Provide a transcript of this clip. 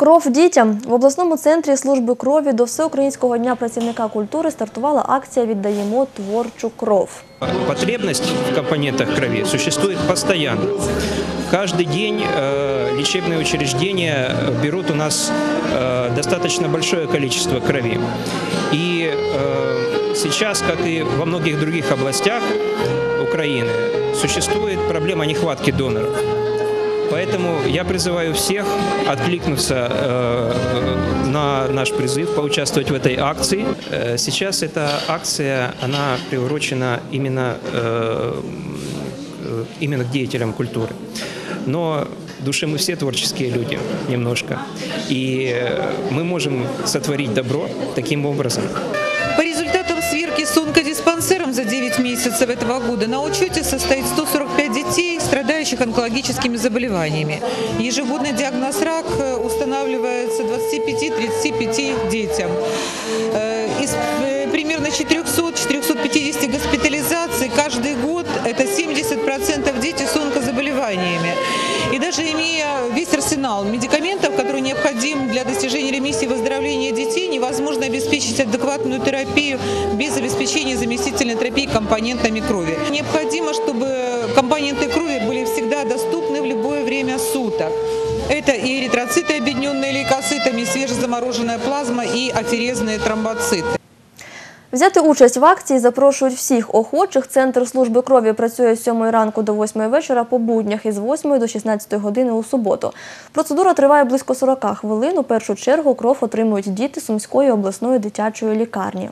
Кров дітям в обласному центрі служби крові до Всеукраїнського дня працівника культури стартувала акція Віддаємо творчу кров. Потребность в компонентах крови существует постоянно. Каждый день э, лечебные учреждения берут у нас э, достаточно большое количество крови. И э, сейчас, как и во многих других областях Украины, существует проблема нехватки доноров. Поэтому я призываю всех откликнуться э, на наш призыв, поучаствовать в этой акции. Э, Сейчас эта акция, она приурочена именно, э, э, именно к деятелям культуры. Но душе мы все творческие люди немножко. И мы можем сотворить добро таким образом. По результатам сверки с онкодиспансером за 9 месяцев этого года на учете состоит 145 детей, страдающих онкологическими заболеваниями. Ежегодный диагноз рак э, устанавливается 25-35 детям. Э, Из э, примерно 400-450 госпитализаций каждый год это 70% дети с онкозаболеваниями. И даже имея весь арсенал медикаментов, который необходим для достижения ремиссии и выздоровления детей, невозможно обеспечить адекватную терапию без обеспечения заместительной терапии компонентами крови. Необходимо, чтобы компоненты крови Это и эритроциты, объединенные лейкоцитами, свежезамороженная плазма и аферезные тромбоциты. Взяти участь в акції запрошують всіх охочих. Центр служби крові працює з 7 ранку до 8 вечора по буднях і з 8 до 16 години у суботу. Процедура триває близько 40 хвилин. У першу чергу кров отримують діти Сумської обласної дитячої лікарні.